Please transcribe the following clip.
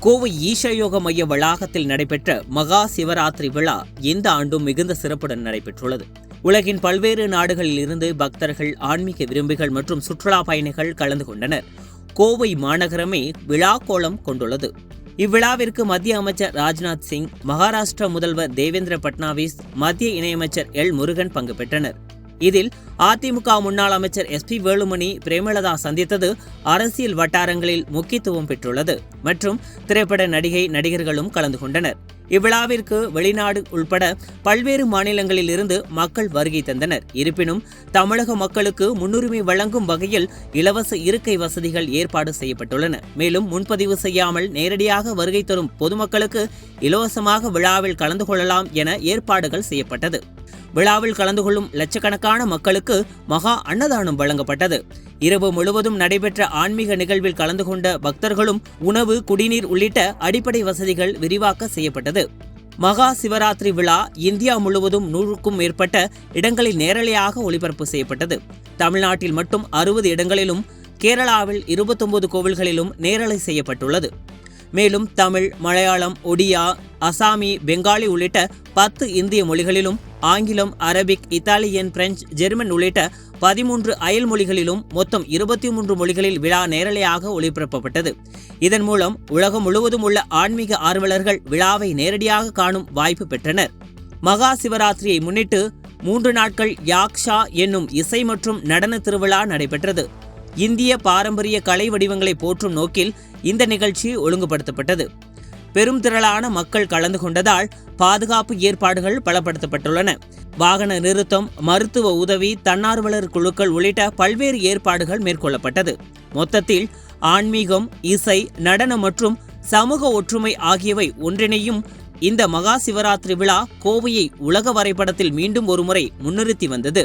கோவை ஈஷயோக மைய வளாகத்தில் நடைபெற்ற மகா சிவராத்திரி விழா இந்த ஆண்டும் மிகுந்த சிறப்புடன் நடைபெற்றுள்ளது. உலகின் பல்வேறு நாடுகளில் இருந்து பக்தர்கள் ஆன்மீக விரும்பிகள் மற்றும் சுற்றுலா பயணிகள் கலந்து கொண்டனர். கோவை மாநகரமே விழா கோலம் கொண்டுள்ளது. இவ்விழாவிற்கு மத்திய அமைச்சர் ராஜ்நாத் சிங் மகாராஷ்டிரா முதல்வர் தேவேந்திர பட்னாவிஸ் மத்திய இணையமைச்சர் எல் முருகன் பங்கு பெற்றனர். இதில் அதிமுக முன்னாள் அமைச்சர் எஸ் பி வேலுமணி பிரேமலதா சந்தித்தது அரசியல் வட்டாரங்களில் முக்கியத்துவம் பெற்றுள்ளது மற்றும் திரைப்பட நடிகை நடிகர்களும் கலந்து கொண்டனர். இவ்விழாவிற்கு வெளிநாடு உள்பட பல்வேறு மாநிலங்களில் இருந்து மக்கள் வருகை தந்தனர். இருப்பினும் தமிழக மக்களுக்கு முன்னுரிமை வழங்கும் வகையில் இலவச இருக்கை வசதிகள் ஏற்பாடு செய்யப்பட்டுள்ளன. மேலும் முன்பதிவு செய்யாமல் நேரடியாக வருகை தரும் பொதுமக்களுக்கு இலவசமாக விழாவில் கலந்து கொள்ளலாம் என ஏற்பாடுகள் செய்யப்பட்டது. விழாவில் கலந்து கொள்ளும் லட்சக்கணக்கான மக்களுக்கு மகா அன்னதானம் வழங்கப்பட்டது. இரவு முழுவதும் நடைபெற்ற ஆன்மீக நிகழ்வில் கலந்து கொண்ட பக்தர்களும் உணவு குடிநீர் உள்ளிட்ட அடிப்படை வசதிகள் விரிவாக்க செய்யப்பட்டது. மகா சிவராத்திரி விழா இந்தியா முழுவதும் நூறுக்கும் மேற்பட்ட இடங்களில் நேரலையாக ஒளிபரப்பு செய்யப்பட்டது. தமிழ்நாட்டில் மட்டும் அறுபது இடங்களிலும் கேரளாவில் இருபத்தொன்பது கோவில்களிலும் நேரலை செய்யப்பட்டுள்ளது. மேலும் தமிழ் மலையாளம் ஒடியா அசாமி பெங்காலி உள்ளிட்ட பத்து இந்திய மொழிகளிலும் ஆங்கிலம் அரபிக் இத்தாலியன் பிரெஞ்சு ஜெர்மன் உள்ளிட்ட பதிமூன்று அயல் மொழிகளிலும் மொத்தம் இருபத்தி மூன்று மொழிகளில் விழா நேரலையாக ஒளிபரப்பப்பட்டது. இதன் மூலம் உலகம் முழுவதும் உள்ள ஆன்மீக ஆர்வலர்கள் விழாவை நேரடியாக காணும் வாய்ப்பு பெற்றனர். மகா சிவராத்திரியை முன்னிட்டு மூன்று நாட்கள் யாக்ஷா என்னும் இசை மற்றும் நடன திருவிழா நடைபெற்றது. இந்திய பாரம்பரிய கலை வடிவங்களை போற்றும் நோக்கில் இந்த நிகழ்ச்சி ஒழுங்குபடுத்தப்பட்டது. பெரும் திரளான மக்கள் கலந்து கொண்டதால் பாதுகாப்பு ஏற்பாடுகள் பலப்படுத்தப்பட்டுள்ளன. வாகன நிறுத்தம் மருத்துவ உதவி தன்னார்வலர் குழுக்கள் உள்ளிட்ட பல்வேறு ஏற்பாடுகள் மேற்கொள்ளப்பட்டது. மொத்தத்தில் ஆன்மீகம் இசை நடனம் மற்றும் சமூக ஒற்றுமை ஆகியவை ஒன்றிணையும் இந்த மகா சிவராத்திரி விழா கோவையை உலக வரைபடத்தில் மீண்டும் ஒருமுறை முன்னிறுத்தி வந்தது.